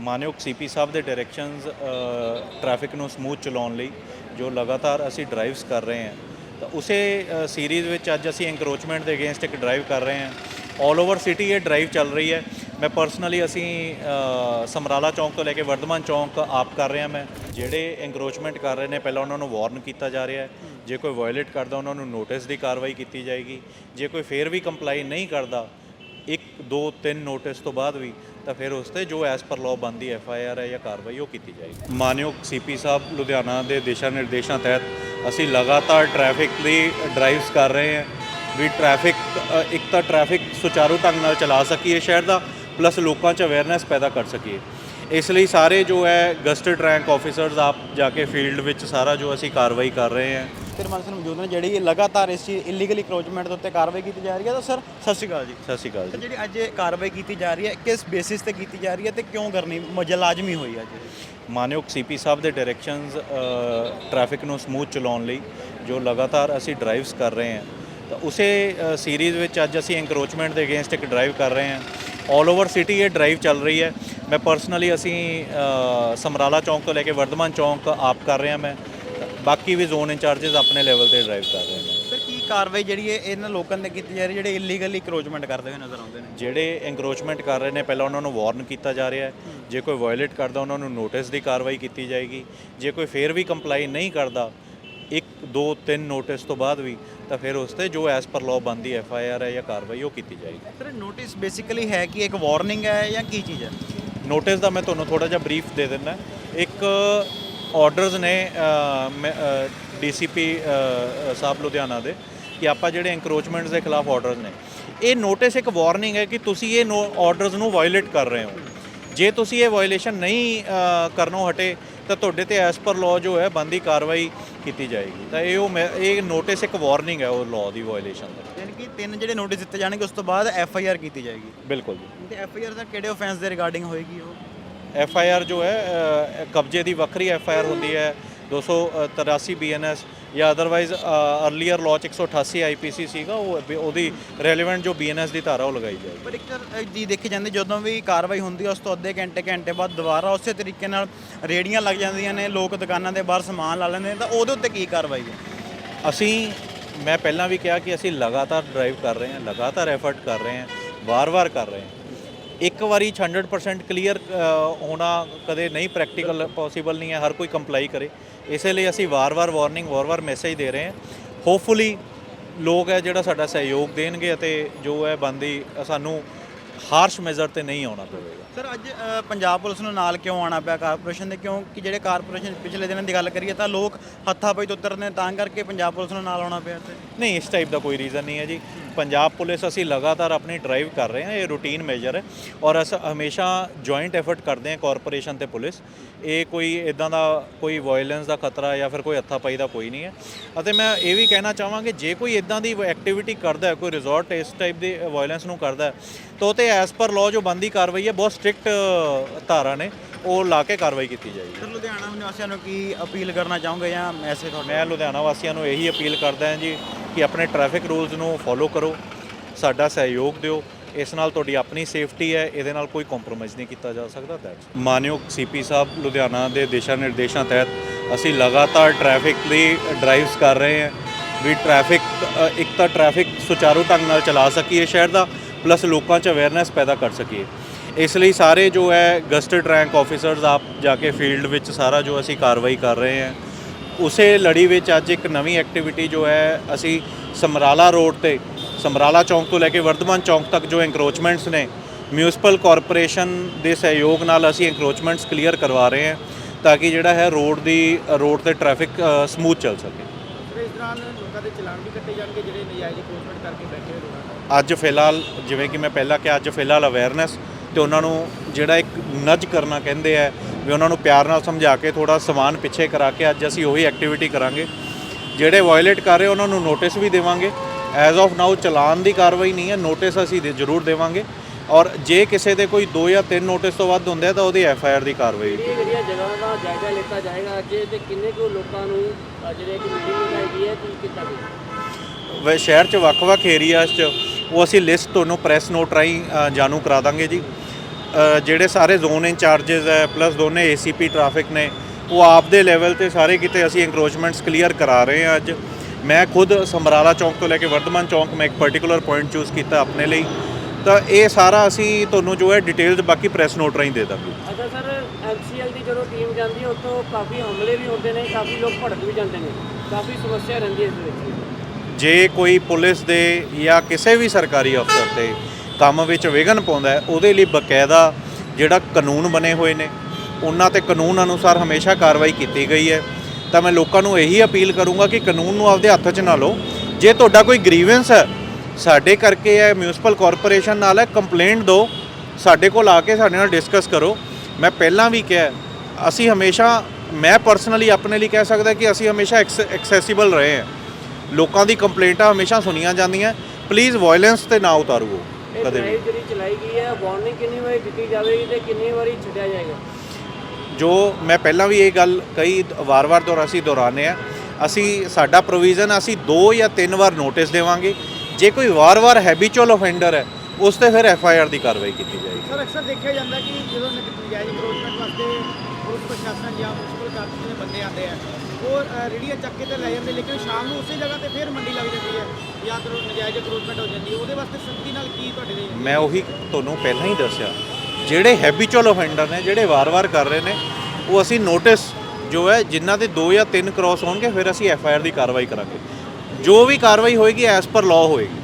ਮਾਨਯੋਗ ਸੀਪੀ ਸਾਹਿਬ ਦੇ directions traffic ਨੂੰ ਸਮੂਥ ਚਲਾਉਣ ਲਈ ਜੋ ਲਗਾਤਾਰ ਅਸੀਂ ਡਰਾਈਵਸ ਕਰ ਰਹੇ ਹਾਂ। ਤਾਂ ਉਸੇ ਸੀਰੀਜ਼ ਵਿੱਚ ਅੱਜ ਅਸੀਂ ਐਂਕਰੋਚਮੈਂਟ ਦੇ ਅਗੇਂਸਟ ਇੱਕ ਡਰਾਈਵ ਕਰ ਰਹੇ ਹਾਂ। 올 ਓਵਰ ਸਿਟੀ ਇਹ ਡਰਾਈਵ ਚੱਲ ਰਹੀ ਹੈ। ਮੈਂ ਪਰਸਨਲੀ ਅਸੀਂ ਸਮਰਾਲਾ ਚੌਂਕ ਤੋਂ ਲੈ ਕੇ ਵਰਧਮਾਨ ਚੌਂਕ ਆਪ ਕਰ ਰਹੇ ਹਾਂ ਮੈਂ। ਜਿਹੜੇ ਐਂਕਰੋਚਮੈਂਟ ਕਰ ਰਹੇ ਨੇ, ਪਹਿਲਾਂ ਉਹਨਾਂ ਨੂੰ ਵਾਰਨ ਕੀਤਾ ਜਾ ਰਿਹਾ ਹੈ। ਜੇ ਕੋਈ ਵਾਇਓਲੇਟ ਕਰਦਾ, ਉਹਨਾਂ ਨੂੰ ਨੋਟਿਸ ਦੀ ਕਾਰਵਾਈ ਕੀਤੀ ਜਾਏਗੀ। ਜੇ ਕੋਈ ਫੇਰ ਵੀ ਕੰਪਲਾਈ ਨਹੀਂ ਕਰਦਾ ਇੱਕ, ਦੋ, ਤਿੰਨ ਨੋਟਿਸ ਤੋਂ ਬਾਅਦ ਵੀ ਤਾਂ ਫਿਰ ਉਸ ਤੇ ਜੋ ਐਸ ਪਰ ਲਾਅ ਬਣਦੀ ਐਫ ਆਈ ਆਰ ਹੈ ਜਾਂ ਕਾਰਵਾਈ ਉਹ ਕੀਤੀ ਜਾਏਗੀ। ਮਾਨਯੋਗ ਸੀਪੀ ਸਾਹਿਬ ਲੁਧਿਆਣਾ ਦੇ ਦਿਸ਼ਾ ਨਿਰਦੇਸ਼ਾਂ ਤਹਿਤ ਅਸੀਂ ਲਗਾਤਾਰ ਟ੍ਰੈਫਿਕ ਲਈ ਡਰਾਈਵਸ ਕਰ ਰਹੇ ਹਾਂ ਵੀ ਟ੍ਰੈਫਿਕ ਇੱਕ ਤਾਂ ਟ੍ਰੈਫਿਕ ਸੁਚਾਰੂ ਢੰਗ ਨਾਲ ਚਲਾ ਸਕੀਏ ਸ਼ਹਿਰ ਦਾ ਪਲੱਸ ਲੋਕਾਂ 'ਚ ਅਵੇਅਰਨੈਸ ਪੈਦਾ ਕਰ ਸਕੀਏ। ਇਸ ਲਈ ਸਾਰੇ ਜੋ ਹੈ ਗਸਟਡ ਰੈਂਕ ਆਫੀਸਰਸ ਆਪ ਜਾ ਕੇ ਫੀਲਡ ਵਿੱਚ ਸਾਰਾ ਜੋ ਅਸੀਂ ਕਾਰਵਾਈ ਕਰ ਰਹੇ ਹਾਂ। ਫਿਰ ਮਨਸਨ ਮੌਜੂਦ ਨੇ ਜਿਹੜੀ ਲਗਾਤਾਰ ਇਸ ਚੀਜ਼ ਇਲੀਗਲ ਇਕਰੋਚਮੈਂਟ ਦੇ ਉੱਤੇ ਕਾਰਵਾਈ ਕੀਤੀ ਜਾ ਰਹੀ ਹੈ ਤਾਂ ਸਰ ਸਤਿ ਸ਼੍ਰੀ ਅਕਾਲ ਜੀ। ਸਤਿ ਸ਼੍ਰੀ ਅਕਾਲ ਜੀ। ਜਿਹੜੀ ਅੱਜ ਇਹ ਕਾਰਵਾਈ ਕੀਤੀ ਜਾ ਰਹੀ ਹੈ ਕਿਸ ਬੇਸਿਸ ਤੇ ਕੀਤੀ ਜਾ ਰਹੀ ਹੈ ਤੇ ਕਿਉਂ ਕਰਨੀ ਮਜ ਲਾਜ਼ਮੀ ਹੋਈ ਅੱਜ? ਮਾਨਯੋਗ ਸੀਪੀ ਸਾਹਿਬ ਦੇ ਡਾਇਰੈਕਸ਼ਨਸ ਟ੍ਰੈਫਿਕ ਨੂੰ ਸਮੂਥ ਚਲਾਉਣ ਲਈ ਜੋ ਲਗਾਤਾਰ ਅਸੀਂ ਡਰਾਈਵਸ ਕਰ ਰਹੇ ਹਾਂ। ਤਾਂ ਉਸੇ ਸੀਰੀਜ਼ ਵਿੱਚ ਅੱਜ ਅਸੀਂ ਐਂਕਰੋਚਮੈਂਟ ਦੇ ਅਗੇਂਸਟ ਇੱਕ ਡਰਾਈਵ ਕਰ ਰਹੇ ਹਾਂ। ਆਲ ਓਵਰ ਸਿਟੀ ਇਹ ਡਰਾਈਵ ਚੱਲ ਰਹੀ ਹੈ। ਮੈਂ ਪਰਸਨਲੀ ਅਸੀਂ ਸਮਰਾਲਾ ਚੌਂਕ ਤੋਂ ਲੈ ਕੇ ਵਰਧਮਾਨ ਚੌਂਕ ਆਪ ਕਰ ਰਿਹਾ ਮੈਂ। ਬਾਕੀ ਵੀ ਜ਼ੋਨ ਇੰਚਾਰजेस ਆਪਣੇ ਲੈਵਲ ਤੇ ਡਰਾਈਵ ਕਰ ਰਹੇ ਨੇ। ਸਰ ਕੀ ਕਾਰਵਾਈ ਜਿਹੜੀ ਹੈ ਇਹਨਾਂ ਲੋਕਾਂ ਤੇ ਕੀਤੀ ਜਾ ਰਹੀ ਜਿਹੜੇ ਇਲੀਗਲੀ ਇਨਕਰੋਚਮੈਂਟ ਕਰਦੇ ਹੋਏ ਨਜ਼ਰ ਆਉਂਦੇ ਨੇ? ਜਿਹੜੇ ਇਨਕਰੋਚਮੈਂਟ ਕਰ ਰਹੇ ਨੇ ਪਹਿਲਾਂ ਉਹਨਾਂ ਨੂੰ ਵਾਰਨ ਕੀਤਾ ਜਾ ਰਿਹਾ ਹੈ। ਜੇ ਕੋਈ ਵਾਇਲੇਟ ਕਰਦਾ ਉਹਨਾਂ ਨੂੰ ਨੋਟਿਸ ਦੀ ਕਾਰਵਾਈ ਕੀਤੀ ਜਾਏਗੀ। ਜੇ ਕੋਈ ਫੇਰ ਵੀ ਕੰਪਲਾਈ ਨਹੀਂ ਕਰਦਾ ਦੋ ਤਿੰਨ ਨੋਟਿਸ ਤੋਂ ਬਾਅਦ ਵੀ ਤਾਂ ਫਿਰ ਉਸ ਤੇ ਜੋ ਐਸ ਪਰ ਲਾਅ ਬਣਦੀ ਐਫ ਆਈ ਆਰ ਹੈ ਜਾਂ ਕਾਰਵਾਈ ਉਹ ਕੀਤੀ ਜਾਏਗੀ। ਸਰ ਨੋਟਿਸ ਬੇਸਿਕਲੀ ਹੈ ਕਿ ਇੱਕ ਵਾਰਨਿੰਗ ਹੈ ਜਾਂ ਕੀ ਚੀਜ਼ ਹੈ? ਨੋਟਿਸ ਦਾ ਮੈਂ ਤੁਹਾਨੂੰ ਥੋੜਾ ਜਿਹਾ ਬਰੀਫ ਦੇ ਦਿੰਦਾ। ਇੱਕ ਆਰਡਰਸ ਨੇ ਡੀਸੀਪੀ ਸਾਹਿਬ ਲੁਧਿਆਣਾ ਦੇ ਕਿ ਆਪਾਂ ਜਿਹੜੇ ਐਂਕਰੋਚਮੈਂਟਸ ਦੇ ਖਿਲਾਫ ਆਰਡਰਸ ਨੇ ਇਹ ਨੋਟਿਸ ਇੱਕ ਵਾਰਨਿੰਗ ਹੈ ਕਿ ਤੁਸੀਂ ਇਹ ਆਰਡਰਸ ਨੂੰ ਵਾਇਓਲੇਟ ਕਰ ਰਹੇ ਹੋ। ਜੇ ਤੁਸੀਂ ਇਹ ਵਾਇਓਲੇਸ਼ਨ ਨਹੀਂ ਕਰਨੋਂ ਹਟੇ ਤਾਂ ਤੁਹਾਡੇ ਤੇ ਐਸ ਪਰ ਲਾਅ ਜੋ ਹੈ ਬੰਦੀ ਕਾਰਵਾਈ ਕੀਤੀ ਜਾਏਗੀ। ਤਾਂ ਇਹ ਉਹ ਇਹ ਨੋਟਿਸ ਇੱਕ ਵਾਰਨਿੰਗ ਹੈ ਉਹ ਲਾਅ ਦੀ ਵਾਇਓਲੇਸ਼ਨ ਦਾ। ਯਾਨੀ ਕਿ ਤਿੰਨ ਜਿਹੜੇ ਨੋਟਿਸ ਦਿੱਤੇ ਜਾਣਗੇ ਉਸ ਤੋਂ ਬਾਅਦ ਐਫ ਆਈ ਆਰ ਕੀਤੀ ਜਾਏਗੀ। ਬਿਲਕੁਲ ਜੀ। ਤੇ ਐਫ ਆਈ ਆਰ ਦਾ ਕਿਹੜੇ ਆਫੈਂਸ ਦੇ ਰਿਗਾਰਡਿੰਗ ਹੋਏਗੀ ਉਹ? ਐਫ ਆਈ ਆਰ ਜੋ ਹੈ ਕਬਜ਼ੇ ਦੀ ਵੱਖਰੀ ਐਫ ਆਈ ਆਰ ਹੁੰਦੀ ਹੈ 283 ਬੀਐਨਐਸ ਜਾਂ ਅਦਰਵਾਈਜ਼ ਅਰਲੀਅਰ ਲਾਅ 'ਚ 188 ਆਈਪੀਸੀ ਸੀਗਾ ਉਹ ਉਹਦੀ ਰੈਲੇਵੈਂਟ ਜੋ ਬੀਐਨਐਸ ਦੀ ਧਾਰਾ ਉਹ ਲਗਾਈ ਜਾਏਗੀ। ਪਰ ਇੱਕ ਜੀ ਦੇਖੀ ਜਾਂਦੀ ਜਦੋਂ ਵੀ ਕਾਰਵਾਈ ਹੁੰਦੀ ਉਸ ਤੋਂ ਅੱਧੇ ਘੰਟੇ ਘੰਟੇ ਬਾਅਦ ਦੁਬਾਰਾ ਉਸੇ ਤਰੀਕੇ ਨਾਲ ਰੇੜੀਆਂ ਲੱਗ ਜਾਂਦੀਆਂ ਨੇ ਲੋਕ ਦੁਕਾਨਾਂ ਦੇ ਬਾਹਰ ਸਮਾਨ ਲਾ ਲੈਂਦੇ ਨੇ ਤਾਂ ਉਹਦੇ ਉੱਤੇ ਕੀ ਕਾਰਵਾਈ ਹੈ? ਅਸੀਂ ਮੈਂ ਪਹਿਲਾਂ ਵੀ ਕਿਹਾ ਕਿ ਅਸੀਂ ਲਗਾਤਾਰ ਡਰਾਈਵ ਕਰ ਰਹੇ ਹਾਂ ਲਗਾਤਾਰ ਐਫਰਟ ਕਰ ਰਹੇ ਹਾਂ ਵਾਰ-ਵਾਰ ਕਰ ਰਹੇ ਹਾਂ। ਇੱਕ ਵਾਰੀ 'ਚ 100% ਕਲੀਅਰ ਹੋਣਾ ਕਦੇ ਨਹੀਂ ਪ੍ਰੈਕਟੀਕਲ ਪੋਸੀਬਲ ਨਹੀਂ ਹੈ ਹਰ ਕੋਈ ਕੰਪਲਾਈ ਕਰੇ। ਇਸੇ ਲਈ ਅਸੀਂ ਵਾਰ-ਵਾਰ ਵਾਰਨਿੰਗ ਵਾਰ-ਵਾਰ ਮੈਸੇਜ ਦੇ ਰਹੇ ਹਾਂ। ਹੋਪਫੁਲੀ ਲੋਕ ਹੈ ਜਿਹੜਾ ਸਾਡਾ ਸਹਿਯੋਗ ਦੇਣਗੇ ਅਤੇ ਜੋ ਹੈ ਬੰਦੀ ਸਾਨੂੰ ਹਾਰਸ਼ ਮੈਜ਼ਰ ਤੇ ਨਹੀਂ ਆਉਣਾ ਪਵੇਗਾ। ਸਰ ਅੱਜ ਪੰਜਾਬ ਪੁਲਿਸ ਨੂੰ ਨਾਲ ਕਿਉਂ ਆਣਾ ਪਿਆ ਕਾਰਪੋਰੇਸ਼ਨ ਦੇ? ਕਿਉਂ ਕਿ ਜਿਹੜੇ ਕਾਰਪੋਰੇਸ਼ਨ ਪਿਛਲੇ ਦਿਨਾਂ ਦੀ ਗੱਲ ਕਰੀਏ ਤਾਂ ਲੋਕ ਹੱਥਾਂ ਪਾਈ ਤੋਂ ਉਤਰਦੇ ਤਾਂ ਕਰਕੇ ਪੰਜਾਬ ਪੁਲਿਸ ਨੂੰ ਨਾਲ ਆਉਣਾ ਪਿਆ ਇੱਥੇ। ਨਹੀਂ ਇਸ ਟਾਈਪ ਦਾ ਕੋਈ ਰੀਜ਼ਨ ਨਹੀਂ ਹੈ ਜੀ। ਪੰਜਾਬ ਪੁਲਿਸ ਅਸੀਂ ਲਗਾਤਾਰ ਆਪਣੀ ਡਰਾਈਵ ਕਰ ਰਹੇ ਹਾਂ ਇਹ ਰੂਟੀਨ ਮੇਜਰ ਹੈ ਔਰ ਅਸੀਂ ਹਮੇਸ਼ਾ ਜੁਆਇੰਟ ਐਫਰਟ ਕਰਦੇ ਹਾਂ ਕਾਰਪੋਰੇਸ਼ਨ ਤੇ ਪੁਲਿਸ। ਇਹ ਕੋਈ ਇਦਾਂ ਦਾ ਕੋਈ ਵਾਇਲੈਂਸ ਦਾ ਖਤਰਾ ਜਾਂ ਫਿਰ ਕੋਈ ਹੱਥਾਪਾਈ ਦਾ ਕੋਈ ਨਹੀਂ ਹੈ। ਅਤੇ ਮੈਂ ਇਹ ਵੀ ਕਹਿਣਾ ਚਾਹਾਂਗਾ ਜੇ ਕੋਈ ਇਦਾਂ ਦੀ ਐਕਟੀਵਿਟੀ ਕਰਦਾ ਹੈ ਕੋਈ ਰਿਜ਼ੋਰਟ ਇਸ ਟਾਈਪ ਦੀ ਵਾਇਲੈਂਸ ਨੂੰ ਕਰਦਾ ਹੈ ਤਾਂ ਉਹ ਤੇ ਐਸ ਪਰ ਲਾਅ ਜੋ ਬੰਦੀ ਕਾਰਵਾਈ ਹੈ ਬਹੁਤ ਸਟ੍ਰਿਕਟ ਧਾਰਾ ਨੇ ਉਹ ਲਾ ਕੇ ਕਾਰਵਾਈ ਕੀਤੀ ਜਾਏਗੀ। ਸਰ ਲੁਧਿਆਣਾ ਨਿਵਾਸੀਆਂ ਨੂੰ ਕੀ ਅਪੀਲ ਕਰਨਾ ਚਾਹੋਗੇ ਜਾਂ ਮੈਸੇਜ ਤੁਹਾਡਾ? ਮੈਂ ਲੁਧਿਆਣਾ ਵਾਸੀਆਂ ਨੂੰ ਇਹੀ ਅਪੀਲ ਕਰਦਾ ਹਾਂ ਜੀ ਕਿ ਆਪਣੇ ਟ੍ਰੈਫਿਕ ਰੂਲਸ ਨੂੰ ਫੋਲੋ ਕਰੋ, ਸਾਡਾ ਸਹਿਯੋਗ ਦਿਓ, ਇਸ ਨਾਲ ਤੁਹਾਡੀ ਆਪਣੀ ਸੇਫਟੀ ਹੈ, ਇਹਦੇ ਨਾਲ ਕੋਈ ਕੰਪਰੋਮਾਈਜ਼ ਨਹੀਂ ਕੀਤਾ ਜਾ ਸਕਦਾ ਦੈਟਸ ਮਾਨਯੋਗ ਸੀਪੀ ਸਾਹਿਬ, ਲੁਧਿਆਣਾ ਦੇ ਦਿਸ਼ਾ ਨਿਰਦੇਸ਼ਾਂ ਤਹਿਤ ਅਸੀਂ ਲਗਾਤਾਰ ਟ੍ਰੈਫਿਕ ਲਈ ਡਰਾਈਵਸ ਕਰ ਰਹੇ ਹਾਂ, ਵੀ ਟ੍ਰੈਫਿਕ ਇੱਕ ਤਾਂ ਟ੍ਰੈਫਿਕ ਸੁਚਾਰੂ ਢੰਗ ਨਾਲ ਚਲਾ ਸਕੀਏ ਸ਼ਹਿਰ ਦਾ ਪਲੱਸ ਲੋਕਾਂ 'ਚ ਅਵੇਅਰਨੈਸ ਪੈਦਾ ਕਰ ਸਕੀਏ। ਇਸ ਲਈ ਸਾਰੇ ਜੋ ਹੈ ਗਸਟਡ ਰੈਂਕ ਆਫੀਸਰਸ ਆਪ ਜਾ ਕੇ ਫੀਲਡ ਵਿੱਚ ਸਾਰਾ ਜੋ ਅਸੀਂ ਕਾਰਵਾਈ ਕਰ ਰਹੇ ਹਾਂ ਉਸੇ ਲੜੀ ਵਿੱਚ ਅੱਜ ਇੱਕ ਨਵੀਂ ਐਕਟੀਵਿਟੀ ਜੋ ਹੈ ਅਸੀਂ ਸਮਰਾਲਾ ਰੋਡ ਤੇ ਸਮਰਾਲਾ ਚੌਂਕ ਤੋਂ ਲੈ ਕੇ ਵਰਧਮਾਨ ਚੌਂਕ ਤੱਕ ਜੋ ਐਂਕਰੋਚਮੈਂਟਸ ਨੇ ਮਿਊਨਿਸਪਲ ਕਾਰਪੋਰੇਸ਼ਨ ਦੇ ਸਹਿਯੋਗ ਨਾਲ ਅਸੀਂ ਐਂਕਰੋਚਮੈਂਟਸ ਕਲੀਅਰ ਕਰਵਾ ਰਹੇ ਹਾਂ ਤਾਂ ਕਿ ਜਿਹੜਾ ਹੈ ਰੋਡ ਦੀ ਰੋਡ ਤੇ ਟ੍ਰੈਫਿਕ ਸਮੂਥ ਚੱਲ ਸਕੇ। ਇਸ ਦੌਰਾਨ ਲੋਕਾਂ ਦੇ ਚਲਾਨ ਵੀ ਕੱਟੇ ਜਾਣਗੇ ਜਿਹੜੇ ਨਜਾਇਜ਼ ਇਨਕਰੋਚਮੈਂਟ ਕਰਕੇ ਬੈਠੇ ਹੋਏ ਲੋਕਾਂ ਅੱਜ ਫਿਲਹਾਲ ਜਿਵੇਂ ਕਿ ਮੈਂ ਪਹਿਲਾਂ ਕਿਹਾ ਅੱਜ ਫਿਲਹਾਲ ਅਵੇਅਰਨੈਸ ਤੇ ਉਹਨਾਂ ਨੂੰ ਜਿਹੜਾ ਇੱਕ ਨਜ ਕਰਨਾ ਕਹਿੰਦੇ ਆ ਵੀ ਉਹਨਾਂ ਨੂੰ ਪਿਆਰ ਨਾਲ ਸਮਝਾ ਕੇ ਥੋੜਾ ਸਮਾਨ ਪਿੱਛੇ ਕਰਾ ਕੇ ਅੱਜ ਅਸੀਂ ਉਹੀ ਐਕਟੀਵਿਟੀ ਕਰਾਂਗੇ। ਜਿਹੜੇ ਵਾਇਓਲੇਟ ਕਰ ਰਹੇ ਉਹਨਾਂ ਨੂੰ ਨੋਟਿਸ ਵੀ ਦੇਵਾਂਗੇ। ਐਜ਼ ਆਫ ਨਾਓ ਚਲਾਨ ਦੀ ਕਾਰਵਾਈ ਨਹੀਂ ਹੈ ਨੋਟਿਸ ਅਸੀਂ ਦੇ ਜ਼ਰੂਰ ਦੇਵਾਂਗੇ। ਔਰ ਜੇ ਕਿਸੇ ਦੇ ਕੋਈ 2 ਜਾਂ 3 ਨੋਟਿਸ ਤੋਂ ਵੱਧ ਹੁੰਦੇ ਤਾਂ ਉਹਦੀ ਐਫ ਆਈ ਆਰ ਦੀ ਕਾਰਵਾਈ ਇਹ ਜਿਹੜੀਆਂ ਜਗ੍ਹਾ ਦਾ ਜਾਇਜ਼ਾ ਲਿੱਤਾ ਜਾਏਗਾ ਅੱਜ ਤੇ ਕਿੰਨੇ ਕੁ ਲੋਕਾਂ ਨੂੰ ਜਿਹੜੇ ਇੱਕ ਮੀਟਿੰਗ ਲਗਾਈ ਗਈ ਹੈ ਕੀ ਕੀਤਾ ਗਿਆ ਵੈ ਸ਼ਹਿਰ 'ਚ ਵੱਖ-ਵੱਖ ਏਰੀਆਜ਼ 'ਚ ਉਹ ਅਸੀਂ ਲਿਸਟ ਤੁਹਾਨੂੰ ਪ੍ਰੈਸ ਨੋਟ ਰਾਹੀਂ ਅ, ਜਾਣੂ ਕਰਾ ਦਾਂਗੇ ਜੀ। ਜਿਹੜੇ ਸਾਰੇ ਜ਼ੋਨ ਇੰਚਾਰजेस ਹੈ ਪਲੱਸ ਦੋਨੇ ਏਸੀਪੀ ਟ੍ਰੈਫਿਕ ਨੇ ਉਹ ਆਪ ਦੇ ਲੈਵਲ ਤੇ ਸਾਰੇ ਕਿਤੇ ਅਸੀਂ ਐਨਕਰੋਚਮੈਂਟਸ ਕਲੀਅਰ ਕਰਾ ਰਹੇ ਹਾਂ ਅੱਜ। ਮੈਂ ਖੁਦ ਸਮਰਾਲਾ ਚੌਂਕ ਤੋਂ ਲੈ ਕੇ ਵਰਧਮਾਨ ਚੌਂਕ ਮੈਂ ਇੱਕ ਪਾਰਟਿਕੂਲਰ ਪੁਆਇੰਟ ਚੂਜ਼ ਕੀਤਾ ਆਪਣੇ ਲਈ। ਤਾਂ ਇਹ ਸਾਰਾ ਅਸੀਂ ਤੁਹਾਨੂੰ ਜੋ ਹੈ ਡਿਟੇਲਸ ਬਾਕੀ ਪ੍ਰੈਸ ਨੋਟ ਰਾਹੀਂ ਦੇ ਦਾਂਗੇ। ਅੱਛਾ ਸਰ ਐਮਸੀਐਲ ਦੀ ਜਦੋਂ ਟੀਮ ਜਾਂਦੀ ਹੈ ਉੱਥੋਂ ਕਾਫੀ ਹਮਲੇ ਵੀ ਹੁੰਦੇ ਨੇ ਕਾਫੀ ਲੋਕ ਭੜਕ ਵੀ ਜਾਂਦੇ ਨੇ। ਕਾਫੀ ਸਮੱਸਿਆ ਰਹਿੰਦੀ ਹੈ ਇਸ ਵਿੱਚ। ਜੇ ਕੋਈ ਪੁਲਿਸ ਦੇ ਜਾਂ ਕਿਸੇ ਵੀ ਸਰਕਾਰੀ ਅਫਸਰ ਤੇ ਕੰਮ ਵਿੱਚ ਵਿਘਨ ਪਾਉਂਦਾ ਹੈ, ਉਹਦੇ ਲਈ ਬਕਾਇਦਾ ਜਿਹੜਾ ਕਾਨੂੰਨ ਬਣੇ ਹੋਏ ਨੇ, ਉਹਨਾਂ ਤੇ ਕਾਨੂੰਨ ਅਨੁਸਾਰ ਹਮੇਸ਼ਾ ਕਾਰਵਾਈ ਕੀਤੀ ਗਈ ਹੈ। ਤਾਂ ਮੈਂ ਲੋਕਾਂ ਨੂੰ ਇਹੀ ਅਪੀਲ ਕਰੂੰਗਾ ਕਿ ਕਾਨੂੰਨ ਨੂੰ ਆਪਦੇ ਹੱਥ 'ਚ ਨਾ ਲਓ। ਜੇ ਤੁਹਾਡਾ ਕੋਈ ਗ੍ਰੀਵੈਂਸ ਹੈ, ਸਾਡੇ ਕਰਕੇ ਹੈ ਮਿਊਨਿਸਪਲ ਕਾਰਪੋਰੇਸ਼ਨ ਨਾਲ ਹੈ ਕੰਪਲੇਂਟ ਦਿਓ, ਸਾਡੇ ਕੋਲ ਆ ਕੇ ਸਾਡੇ ਨਾਲ ਡਿਸਕਸ ਕਰੋ। ਮੈਂ ਪਹਿਲਾਂ ਵੀ ਕਿਹਾ, ਅਸੀਂ ਹਮੇਸ਼ਾ, ਮੈਂ ਪਰਸਨਲੀ ਆਪਣੇ ਲਈ ਕਹਿ ਸਕਦਾ ਕਿ ਅਸੀਂ ਹਮੇਸ਼ਾ ਐਕਸੈਸੀਬਲ ਰਹੇ ਹਾਂ। ਲੋਕਾਂ ਦੀ ਕੰਪਲੇਂਟਾਂ ਹਮੇਸ਼ਾ ਸੁਣੀਆਂ ਜਾਂਦੀਆਂ ਪਲੀਜ਼ ਵਾਇਲੈਂਸ ਤੇ ਨਾ ਉਤਾਰੋ। ਕਦੇ ਵੀ। ਜਿਹੜੀ ਚਲਾਈ ਗਈ ਹੈ ਵਾਰਨਿੰਗ ਕਿੰਨੀ ਵਾਰੀ ਦਿੱਤੀ ਜਾਵੇਗੀ ਤੇ ਕਿੰਨੀ ਵਾਰੀ ਛੱਡਿਆ ਜਾਏਗਾ? ਜੋ ਮੈਂ ਪਹਿਲਾਂ ਵੀ ਇਹ ਗੱਲ ਕਈ ਵਾਰ-ਵਾਰ ਦੁਹਰਾ ਅਸੀਂ ਦੁਹਰਾਉਂਦੇ ਆ ਅਸੀਂ ਸਾਡਾ ਪ੍ਰੋਵੀਜ਼ਨ ਅਸੀਂ ਦੋ ਜਾਂ ਤਿੰਨ ਵਾਰ ਨੋਟਿਸ ਦੇਵਾਂਗੇ। ਜੇ ਕੋਈ ਵਾਰ-ਵਾਰ ਹੈਬਿਚੁਅਲ ਆਫੈਂਡਰ ਹੈ ਉਸ ਤੇ ਫਿਰ ਐਫ ਆਈ ਆਰ ਦੀ ਕਾਰਵਾਈ ਕੀਤੀ ਜਾਏਗੀ। ਸਰ ਅਕਸਰ ਦੇਖਿਆ ਜਾਂਦਾ ਕਿ ਜਦੋਂ ਨਜ- ਨਜਾਇਜ਼ ਕਰੋਚਮੈਂਟ ਵਾਸਤੇ ਪ੍ਰਸ਼ਾਸਨ ਜਾਂ ਮੁਨਸਪਲ ਕਾਰਪੋਰੇਸ਼ਨ ਦੇ ਬੰਦੇ ਆਉਂਦੇ ਆ। ਉਹ ਅ, ਚੱਕ ਕੇ ਤੇ ਲੈ ਜਾਂਦੇ ਲੇਕਿਨ ਸ਼ਾਮ ਨੂੰ ਉਸੇ ਜਗ੍ਹਾ ਤੇ ਫਿਰ ਮੰਡੀ ਲੱਗ ਜਾਂਦੀ ਹੈ। ਜਾਂ ਕਰੋ ਨਜਾਇਜ਼ ਕਰੋਚਮੈਂਟ ਹੋ ਜਾਂਦੀ ਹੈ। ਉਹਦੇ ਵਾਸਤੇ ਸਖਤੀ ਨਾਲ ਕੀ ਤੁਹਾਡੇ ਦੇ ਮੈਂ ਉਹੀ ਤੁਹਾਨੂੰ ਪਹਿਲਾਂ ਹੀ ਦੱਸਿਆ ਜਿਹੜੇ ਹੈਬਿਚੁਅਲ ਆਫੈਂਡਰ ਨੇ ਜਿਹੜੇ ਵਾਰ-ਵਾਰ ਕਰ ਰਹੇ ਨੇ ਉਹ ਅਸੀਂ ਨੋਟਿਸ ਜੋ ਹੈ ਜਿਨ੍ਹਾਂ ਦੇ ਦੋ ਜਾਂ ਤਿੰਨ ਕ੍ਰਾਸ ਹੋਣਗੇ ਫਿਰ ਅਸੀਂ ਐਫ ਆਈ ਆਰ ਦੀ ਕਾਰਵਾਈ ਕਰਾਂਗੇ। ਜੋ ਵੀ ਕਾਰਵਾਈ ਹੋਏਗੀ ਐਸ ਪਰ ਲਾਅ ਹੋਏਗੀ।